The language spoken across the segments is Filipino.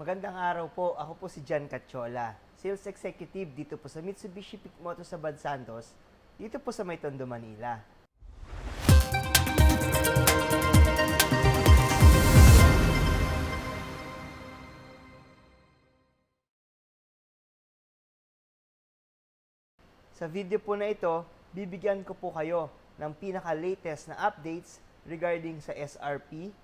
Magandang araw po. Ako po si Jan Cachola, Sales Executive dito po sa Mitsubishi Pic Moto sa Bad Santos, dito po sa May Tondo, Manila. Sa video po na ito, bibigyan ko po kayo ng pinaka-latest na updates regarding sa SRP,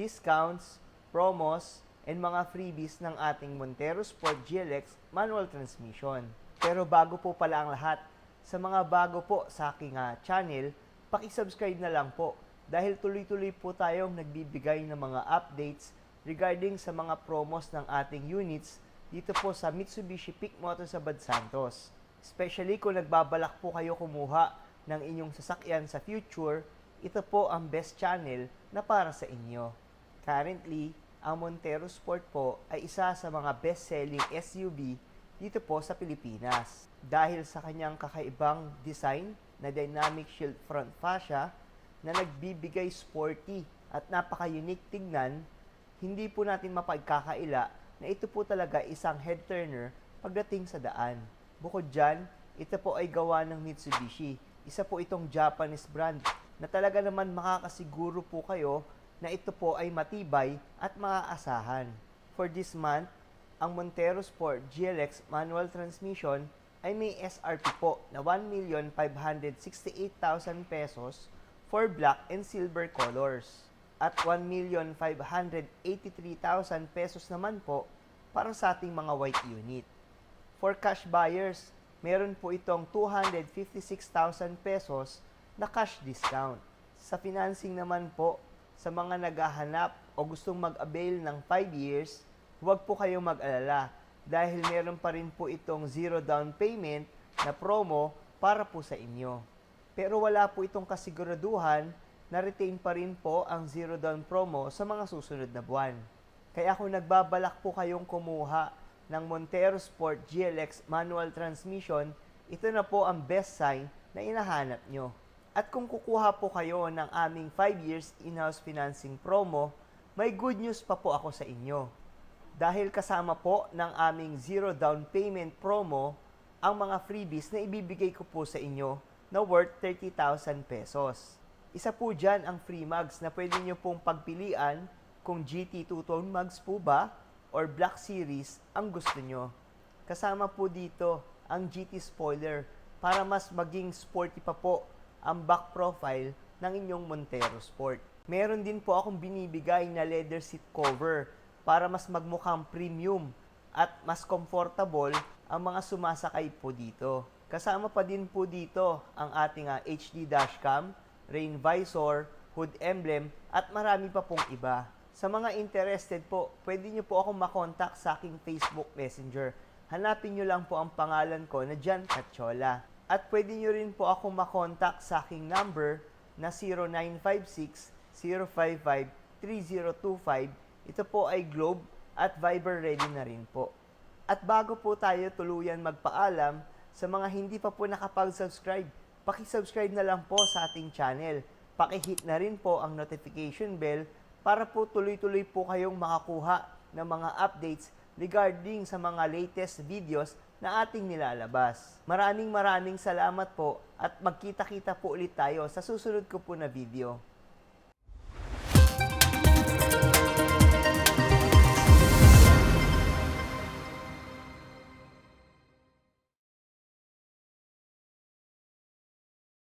discounts, promos, and mga freebies ng ating Montero Sport GLX manual transmission. Pero bago po pala ang lahat, sa mga bago po sa aking ah, channel, paki-subscribe na lang po dahil tuloy-tuloy po tayong nagbibigay ng mga updates regarding sa mga promos ng ating units dito po sa Mitsubishi Pic Motor sa Bad Santos. Especially kung nagbabalak po kayo kumuha ng inyong sasakyan sa future, ito po ang best channel na para sa inyo. Currently, ang Montero Sport po ay isa sa mga best-selling SUV dito po sa Pilipinas. Dahil sa kanyang kakaibang design na dynamic shield front fascia na nagbibigay sporty at napaka-unique tignan, hindi po natin mapagkakaila na ito po talaga isang head turner pagdating sa daan. Bukod dyan, ito po ay gawa ng Mitsubishi. Isa po itong Japanese brand na talaga naman makakasiguro po kayo na ito po ay matibay at maaasahan. For this month, ang Montero Sport GLX manual transmission ay may SRP po na 1,568,000 pesos for black and silver colors at 1,583,000 pesos naman po para sa ating mga white unit. For cash buyers, meron po itong 256,000 pesos na cash discount. Sa financing naman po, sa mga naghahanap o gustong mag-avail ng 5 years, huwag po kayong mag-alala dahil meron pa rin po itong zero down payment na promo para po sa inyo. Pero wala po itong kasiguraduhan na retain pa rin po ang zero down promo sa mga susunod na buwan. Kaya kung nagbabalak po kayong kumuha ng Montero Sport GLX manual transmission, ito na po ang best sign na inahanap nyo. At kung kukuha po kayo ng aming 5 years in-house financing promo, may good news pa po ako sa inyo. Dahil kasama po ng aming zero down payment promo ang mga freebies na ibibigay ko po sa inyo na worth 30,000 pesos. Isa po dyan ang free mugs na pwede nyo pong pagpilian kung GT two-tone mugs po ba or Black Series ang gusto nyo. Kasama po dito ang GT spoiler para mas maging sporty pa po ang back profile ng inyong Montero Sport. Meron din po akong binibigay na leather seat cover para mas magmukhang premium at mas comfortable ang mga sumasakay po dito. Kasama pa din po dito ang ating ah, HD dashcam, rain visor, hood emblem at marami pa pong iba. Sa mga interested po, pwede nyo po akong makontak sa aking Facebook Messenger. Hanapin nyo lang po ang pangalan ko na Jan Cachola. At pwede nyo rin po akong makontak sa aking number na 0956-055-3025. Ito po ay Globe at Viber ready na rin po. At bago po tayo tuluyan magpaalam, sa mga hindi pa po nakapag-subscribe, pakisubscribe na lang po sa ating channel. Pakihit na rin po ang notification bell para po tuloy-tuloy po kayong makakuha ng mga updates regarding sa mga latest videos na ating nilalabas. Maraming maraming salamat po at magkita-kita po ulit tayo sa susunod ko po na video.